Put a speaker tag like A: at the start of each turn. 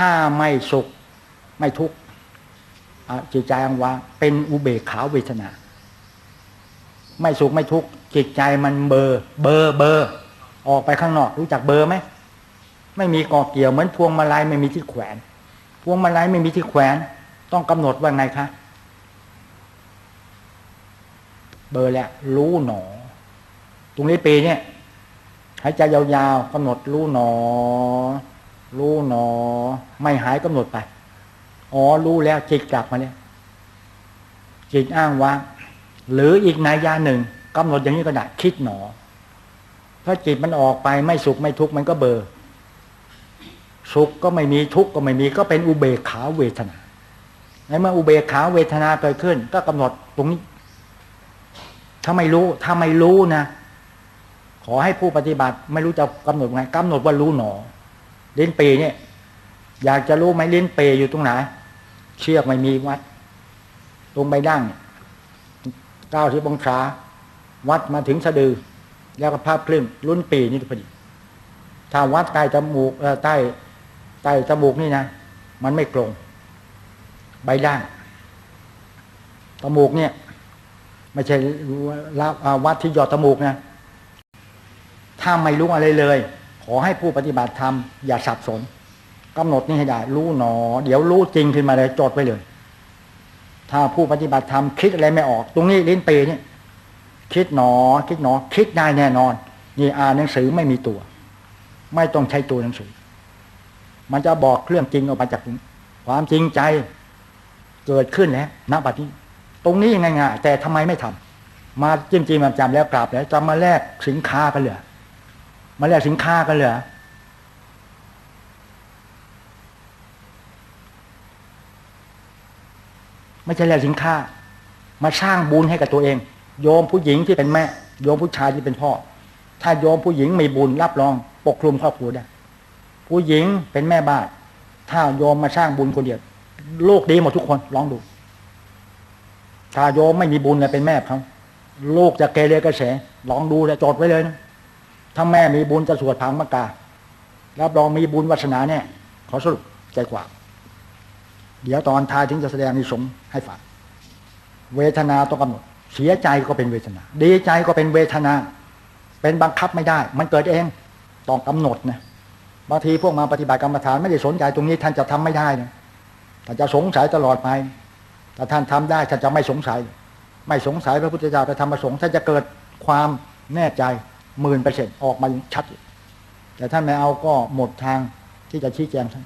A: ถ้าไม่สุขไม่ทุกข์จิตใจอังวางเป็นอุเบกขาเวทนา ไม่สุขไม่ทุกข์จิตใจมันเบอร์เบอร์เบอร์ออกไปข้างนอก รู้จักเบอร์ไหมไม่มีกอเกี่ยวเหมือนพวงมาลัยไม่มีที่แขวน พวงมาลัยไม่มีที่แขวน ต้องกำหนดว่าไงคะเบอร์แหละรู้หนอ ตรงนี้ปีเนี่ยหายใจยาวๆกำหนดรู้หนอ รู้หนอ ไม่หายกำหนดไป อ๋อรู้แล้วจิตกลับมาเนี่ยจิตอ้างว่างหรืออีกนัยยะหนึ่งกำหนดอย่างนี้ก็ได้คิดหนอ ถ้าจิตมันออกไปไม่สุขไม่ทุกข์มันก็เบอร์สุขก็ไม่มีทุกข์ก็ไม่มีก็เป็นอุเบกขาเวทนาในเมื่ออุเบกขาเวทนาเกิดขึ้น ก็กำหนดตรงนี้ ถ้าไม่รู้ ถ้าไม่รู้นะขอให้ผู้ปฏิบัติ ไม่รู้จะกำหนดไงกำหนดว่ารู้หนอเลิ้นปีเนี่ย อยากจะรู้ไหมลิ้นเปยอยู่ตรงไหน เชือกไม่มีวัดตรงใบดั้งเก้าที่บงศาวัดมาถึงสะดือ แล้วก็ภาพครึ่งรุ่นปีนี่พอดี ถ้าวัดใต้จมูกใต้ใต้จมูกนี่นะ มันไม่ตรงใบด้านจมูกเนี่ย ไม่ใช่วัดที่ยอดจมูกนะ ถ้าไม่รู้อะไรเลย ขอให้ผู้ปฏิบัติธรรมอย่าสับสน กำหนดนี่ให้ได้ รู้หนอ เดี๋ยวรู้จริงขึ้นมาเลยจดไว้เลย ถ้าผู้ปฏิบัติธรรมคิดอะไรไม่ออก ตรงนี้ลิ้นปีนี่คิดหนอ คิดหนอ คิดได้แน่นอน นี่อ่านหนังสือไม่มีตัว ไม่ต้องใช้ตัวหนังสือ มันจะบอกเรื่องจริงออกมาจากความจริงใจเกิดขึ้นแล้วณบัดนี้ ตรงนี้ง่ายๆแต่ทำไมไม่ทำมาจิ้มจิ้มจำแล้วกราบแล้วจะมาแลกสินค้ากันเหรอมาแลกสินค้ากันเหรอ ไม่ใช่แลกสินค้า มาสร้างบุญให้กับตัวเอง โยมผู้หญิงที่เป็นแม่ โยมผู้ชายที่เป็นพ่อ ถ้าโยมผู้หญิงมีบุญรับรอง ปกคลุมครอบครัวได้ ผู้หญิงเป็นแม่บ้าน ถ้าโยมมาสร้างบุญคนเดียวโลกดีหมดทุกคนลองดู ถ้าโยมไม่มีบุญเลยเป็นแม่เขาลูกจะเกเรกระแสลองดูเลยจดไว้เลยนะถ้าแม่มีบุญจะสวดพังมการับรองมีบุญวัฒนาเนี่ยขอสรุปใจกว่า เดี๋ยวตอนท้ายถึงจะแสดงนิสงส์ให้ฟังเวทนาต้องกำหนด เสียใจก็เป็นเวทนา ดีใจก็เป็นเวทนา เป็นบังคับไม่ได้ มันเกิดเองต้องกำหนดนะบางทีพวกมาปฏิบัติกรรมฐานไม่ได้สนใจตรงนี้ท่านจะทำไม่ได้นะท่านจะสงสัยตลอดไปแต่ท่านทำได้ท่านจะไม่สงสัย ไม่สงสัยพระพุทธเจ้าไปทำประสงค์ท่านจะเกิดความแน่ใจหมื่นเปอร์เซ็นต์ออกมาชัด แต่ท่านไม่เอาก็หมดทางที่จะชี้แจงท่าน